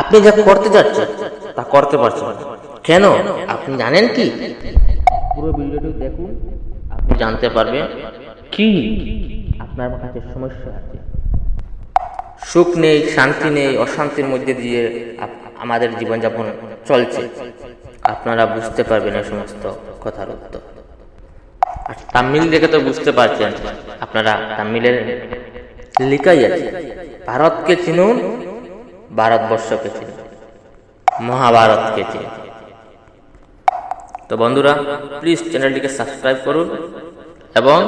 আপনি যা করতে যাচ্ছেন, তা করতে পারছেন কেন? আপনি জানেন কি? পুরো ভিডিওটি দেখুন, আপনি জানতে পারবেন কি আপনার কাছে সমস্যা আছে। সুখ নেই, শান্তি নেই, অশান্তির মধ্যে দিয়ে আমাদের জীবনযাপন চলছে। আপনারা বুঝতে পারবেন এই সমস্ত কথার উত্তর। আর তামিল দেখে তো বুঝতে পারছেন, আপনারা তামিলের লিখাই আছে ভারতকে চিনুন ভারতবর্ষকে চিনুন মহাভারতকে চিনুন তো বন্ধুরা প্লিজ চ্যানেলটিকে সাবস্ক্রাইব করুন এবং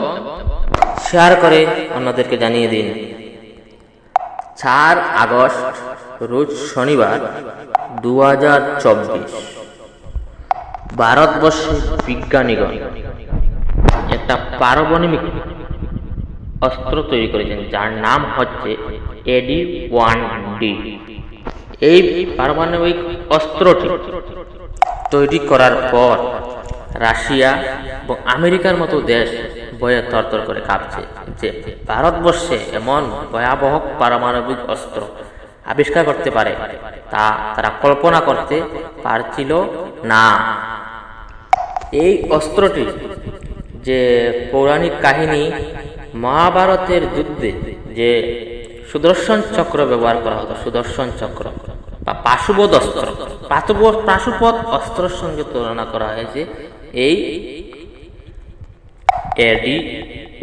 শেয়ার করে অন্যদেরকে জানিয়ে দিন। চার আগস্ট, রোজ শনিবার দু হাজার চব্বিশ। ভারতবর্ষের বিজ্ঞানীগণ একটা পারমাণবিক অস্ত্র তৈরি করেছেন, যার নাম হচ্ছে এডি ওয়ান ডি। এই পারমাণবিক অস্ত্রটি তৈরি করার পর রাশিয়া এবং আমেরিকার মতো দেশ ভয়ে তরতর করে কাঁপছে যে ভারতবর্ষে এমন ভয়াবহ পারমাণবিক অস্ত্র আবিষ্কার করতে পারে তা তারা কল্পনা করতে পারছিল না। এই অস্ত্রটি যে পৌরাণিক কাহিনী মহাভারতের যুদ্ধে যে সুদর্শন চক্র ব্যবহার করা হতো, সুদর্শন চক্র। বা পাশুপদ অস্ত্র পাশুপদ অস্ত্রের সঙ্গে তুলনা করা হয়েছে এই এডি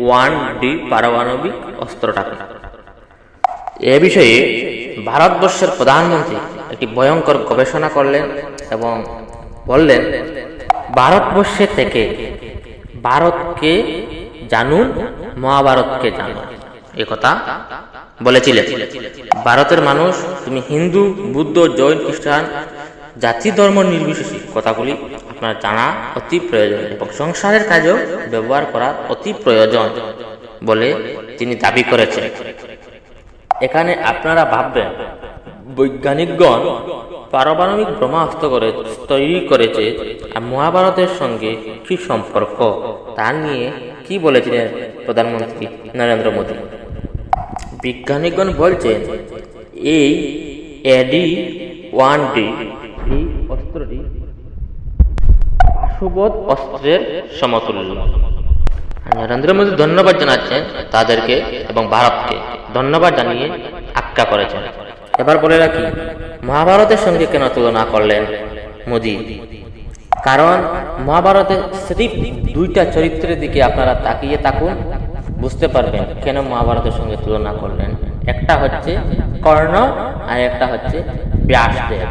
ওয়ান ডি পারমাণবিক অস্ত্রটাকে। এ বিষয়ে ভারতবর্ষের প্রধানমন্ত্রী একটি ভয়ঙ্কর গবেষণা করলেন এবং বললেন, ভারতবর্ষে থেকে ভারতকে জানুন, মহাভারতকে জানুন। এ কথা বলেছিলেন, ভারতের মানুষ, তুমি হিন্দু, বুদ্ধ, জৈন, খ্রিস্টান, জাতি, ধর্ম নির্বিশেষে কথাগুলি আপনার জানা অতি প্রয়োজন এবং সংসারের কাজেও ব্যবহার করা অতি প্রয়োজন বলে তিনি দাবি করেছেন। এখানে আপনারা ভাববেন, বৈজ্ঞানিকগণ পারমাণবিক ব্রহ্মাস্ত্র করে তৈরি করেছে আর মহাভারতের সঙ্গে কি সম্পর্ক? তা নিয়ে কি বলেছিলেন প্রধানমন্ত্রী নরেন্দ্র মোদী? বিজ্ঞানীগণ বলছেন, এই এডি ওয়ান ডি এই অস্ত্রটি পাশুবধ অস্ত্রের সমতুল্য। নরেন্দ্র মোদী ধন্যবাদ জানাচ্ছেন তাদেরকে এবং ভারতকে। ধন্যবাদ জানিয়ে আক্কা করেছেন। এবার বলে রাখি, মহাভারতের সঙ্গে কেন তুলনা করলেন মোদী? কারণ মহাভারতে স্রেফ দুইটা চরিত্রের দিকে আপনারা তাকিয়ে থাকুন। বুঝতে পারবেন কেন মহাভারতের সঙ্গে তুলনা করলেন। একটা হচ্ছে কর্ণ আর একটা হচ্ছে ব্যাসদেব।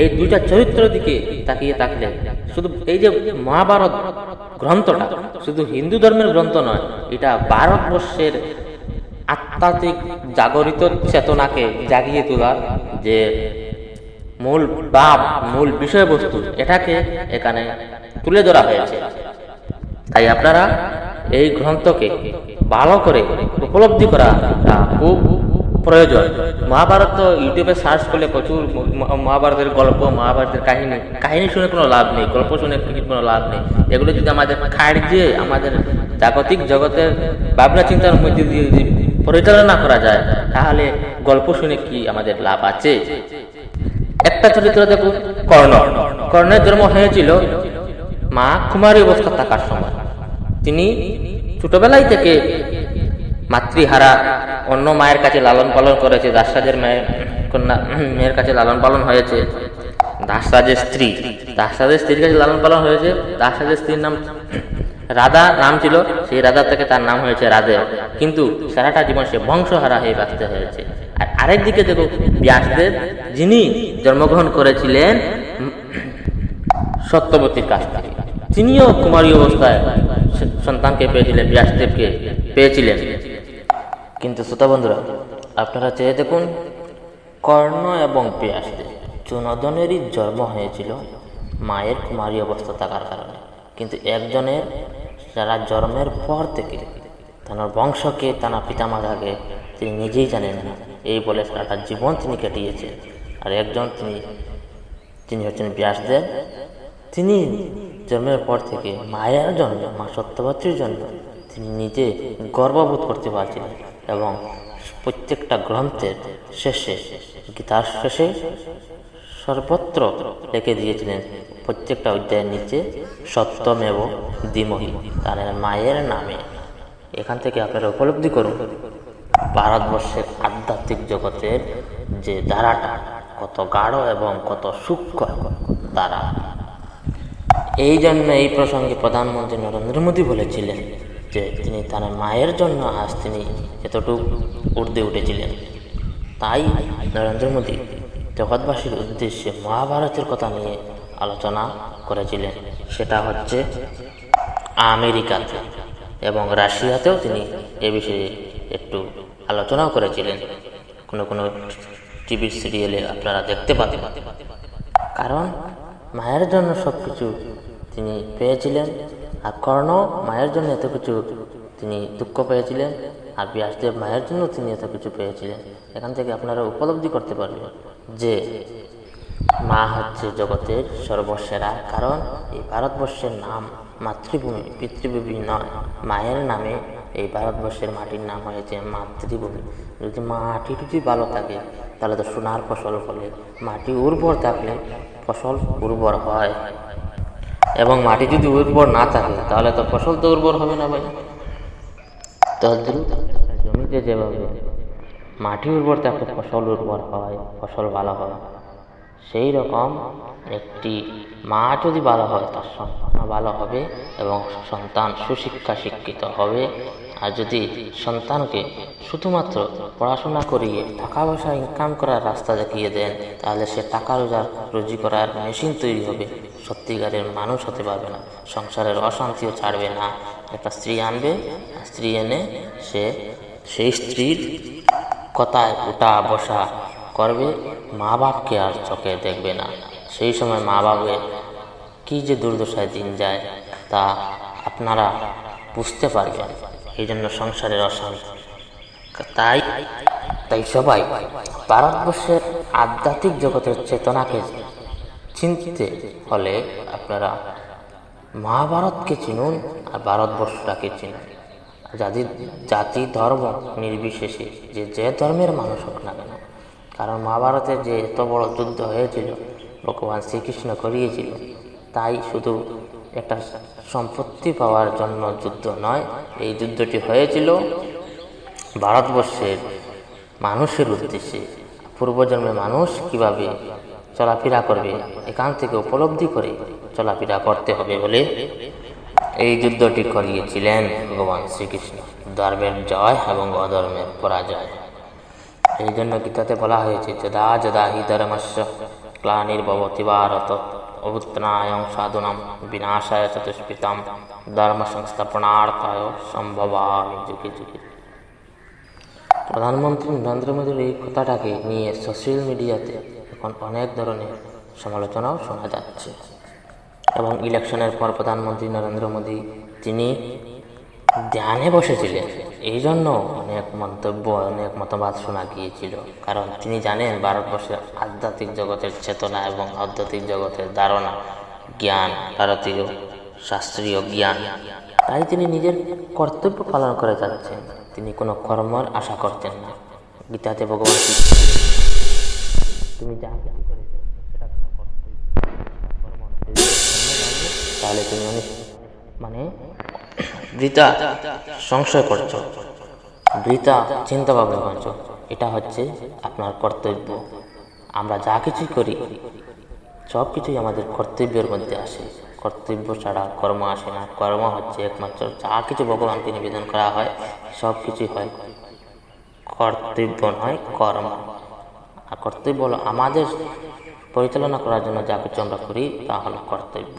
এই দুইটা চরিত্রের দিকে তাকিয়ে থাকলে শুধু এই যে মহাভারত গ্রন্থটা শুধু হিন্দু ধর্মের গ্রন্থ নয়, এটা ভারতবর্ষের আধ্যাত্মিক জাগরিত চেতনাকে জাগিয়ে তোলার যে মূল ভাব, মূল বিষয়বস্তু, এটাকে এখানে তুলে ধরা হয়েছে। তাই আপনারা এই গ্রন্থকে ভালো করে উপলব্ধি করা খুব প্রয়োজন। মহাভারত তো ইউটিউবে সার্চ করলে প্রচুর মহাভারতের গল্প, মহাভারতের কাহিনী। কাহিনী শুনে কোনো লাভ নেই, গল্প শুনে কোনো লাভ নেই। এগুলো যদি আমাদের খার্যে আমাদের জাগতিক জগতের ভাবনা চিন্তার মধ্যে যদি পরিচালনা করা যায়, তাহলে গল্প শুনে কি আমাদের লাভ আছে? একটা চরিত্র দেখুন, কর্ণ। কর্ণের জন্ম হয়েছিল মা কুমারী অবস্থা থাকার সময়। তিনি ছোটবেলায় থেকে মাতৃহারা অন্য মায়ের কাছে লালন পালন করেছে, দাসরাজের মেয়ের কন্যা, মেয়ের কাছে লালন পালন হয়েছে। দাসরাজের স্ত্রী, দাসরাজের স্ত্রীর কাছে লালন পালন হয়েছে। দাসরাজের স্ত্রীর নাম রাধা, নাম ছিল, সেই রাধা থেকে তার নাম হয়েছে রাধে। কিন্তু সারাটা জীবন সে বংশহারা হয়ে বাঁচতে হয়েছে। আর আরেক দিকে দেখো, ব্যাসদেব, যিনি জন্মগ্রহণ করেছিলেন সত্যবতীর কাছ থেকে। তিনিও কুমারী অবস্থায় সন্তানকে পেয়েছিলেন, ব্যাসদেবকে পেয়েছিলেন। কিন্তু শ্রোতা বন্ধুরা, আপনারা চেয়ে দেখুন, কর্ণ এবং ব্যাসদেব চুনদনেরই জন্ম হয়েছিল মায়ের কুমারী অবস্থা থাকার কারণে। কিন্তু একজনের যারা জন্মের পর থেকে তার বংশকে, তার পিতামাতাকে তিনি নিজেই জানেন না, এই বলে সারাটা জীবন তিনি কাটিয়েছেন। আর একজন তিনি তিনি হচ্ছেন ব্যাসদেব। তিনি জন্মের পর থেকে মায়ের জন্য মা সত্যবতীর জন্য তিনি নিজে গর্ববোধ করতে পারছিলেন এবং প্রত্যেকটা গ্রন্থের শেষে, গীতার শেষে সর্বত্র রেখে দিয়েছিলেন, প্রত্যেকটা অধ্যায়ের নিচে সত্যমেব দিমহি তার মায়ের নামে। এখান থেকে আপনারা উপলব্ধি করুন, ভারতবর্ষের আধ্যাত্মিক জগতের যে ধারাটা, কত গাঢ় এবং কত সূক্ষ্ম তারা। এই জন্য এই প্রসঙ্গে প্রধানমন্ত্রী নরেন্দ্র মোদী বলেছিলেন যে তিনি তার মায়ের জন্য আজ তিনি এতটুকু উর্দে উঠেছিলেন। তাই নরেন্দ্র মোদী জগৎবাসীর উদ্দেশ্যে মহাভারতের কথা নিয়ে আলোচনা করেছিলেন। সেটা হচ্ছে আমেরিকাতে এবং রাশিয়াতেও তিনি এ বিষয়ে একটু আলোচনাও করেছিলেন। কোনো কোনো টিভি সিরিয়ালে আপনারা দেখতে পাবেন। কারণ মায়ের জন্য সব কিছু তিনি পেয়েছিলেন। আর কর্ণ মায়ের জন্য এত কিছু তিনি দুঃখ পেয়েছিলেন। আর ব্যাসদেব মায়ের জন্য তিনি এত কিছু পেয়েছিলেন। এখান থেকে আপনারা উপলব্ধি করতে পারবেন যে মা হচ্ছে জগতের সর্বসেরা, কারণ এই ভারতবর্ষের নাম মাতৃভূমি, পিতৃভূমি নয়। মায়ের নামে এই ভারতবর্ষের মাটির নাম হয়েছে মাতৃভূমি। যদি মাটি যদি ভালো থাকে, তাহলে তো সোনার ফসল ফলে মাটি উর্বর থাকলে ফসল উর্বর হয়। এবং মাটি যদি উর্বর না থাকে, তাহলে তো ফসল তো উর্বর হবে না ভাই। জমিতে যেভাবে মাটি উর্বর থাকলে ফসল উর্বর হয়, ফসল ভালো হয়, সেই রকম একটি মা যদি ভালো হয়, তার সন্তান ভালো হবে এবং সন্তান সুশিক্ষা শিক্ষিত হবে। আর যদি সন্তানকে শুধুমাত্র পড়াশোনা করিয়ে টাকা পয়সা ইনকাম করার রাস্তা দেখিয়ে দেন, তাহলে সে টাকা রোজগার, রুজি করার মেশিন তৈরি হবে। সত্যিকারের মানুষ হতে পারবে না। সংসারের অশান্তিও ছাড়বে না। একটা স্ত্রী আনবে, স্ত্রী এনে সে সেই স্ত্রীর কথায় উঠা বসা করবে। মা বাপকে আর চোখে দেখবে না। সেই সময় মা বাপের কী যে দুর্দশায় দিন যায় তা আপনারা বুঝতে পারবেন। এই জন্য সংসারের অশান্তি। তাই তাই সবাই ভারতবর্ষের আধ্যাত্মিক জগতের চেতনাকে চিনতে হলে আপনারা মহাভারতকে চিনুন আর ভারতবর্ষটাকে চিনুন। জাতি জাতি ধর্ম নির্বিশেষে যে যে ধর্মের মানুষ হোক না কেন। কারণ মহাভারতের যে এত বড় যুদ্ধ হয়েছিল, ভগবান শ্রীকৃষ্ণ করিয়েছিল, তাই শুধু একটা সম্পত্তি পাওয়ার জন্য যুদ্ধ নয়, এই যুদ্ধটি হয়েছিল ভারতবর্ষের মানুষের উদ্দেশ্যে। পূর্বজন্মে মানুষ কীভাবে চলাফেরা করবে, এখান থেকে উপলব্ধি করে চলাফেরা করতে হবে বলে এই যুদ্ধটি করিয়েছিলেন ভগবান শ্রীকৃষ্ণ। ধর্মের জয় এবং অধর্মের পরাজয়। এই জন্য গীতাতে বলা হয়েছে, যদা যদা হি ধর্মস্য গ্লানির্ভবতি ভারত, অভুত্নায়ং সাধুনাম বিনাশায় চতুষ্পিতাম, ধর্ম সংস্থাপনার্থায় সম্ভবামি যুগে যুগে। প্রধানমন্ত্রী নরেন্দ্র মোদীর এই কথাটাকে নিয়ে সোশ্যাল মিডিয়াতে অনেক ধরনের সমালোচনাও শোনা যাচ্ছে। এবং ইলেকশনের পর প্রধানমন্ত্রী নরেন্দ্র মোদী, তিনি ধ্যানে বসেছিলেন। এই জন্য অনেক মন্তব্য, অনেক মতবাদ শোনা গিয়েছিল। কারণ তিনি জানেন, ভারতবর্ষের আধ্যাত্মিক জগতের চেতনা এবং আধ্যাত্মিক জগতের ধারণা, জ্ঞান, ভারতীয় শাস্ত্রীয় জ্ঞান। তাই তিনি নিজের কর্তব্য পালন করে যাচ্ছেন। তিনি কোনো কর্মের আশা করতেন না। গীতাতে ভগবান তুমি যা কিছু করেছ, সেটা তাহলে তুমি অনেক মানে বৃতা সংশয় করছ বৃতা চিন্তা ভাবনা করছ, এটা হচ্ছে আপনার কর্তব্য। আমরা যা কিছুই করি, সব কিছুই আমাদের কর্তব্যের মধ্যে আসে। কর্তব্য ছাড়া কর্ম আসে না। কর্ম হচ্ছে একমাত্র যা কিছু ভগবানকে নিবেদন করা হয়, সব কিছুই হয়। কর্তব্য নয়, কর্ম। কর্তব্য হলো আমাদের পরিচালনা করার জন্য যা কিছু আমরা করি তা হলো কর্তব্য।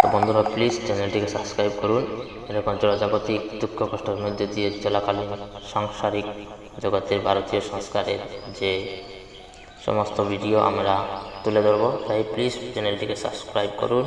তো বন্ধুরা প্লিজ চ্যানেলটিকে সাবস্ক্রাইব করুন। এরকম জনজাগতিক, দুঃখ কষ্টের মধ্যে দিয়ে চলাকালীন সাংসারিক জগতের ভারতীয় সংস্কারের যে সমস্ত ভিডিও আমরা তুলে ধরবো, তাই প্লিজ চ্যানেলটিকে সাবস্ক্রাইব করুন।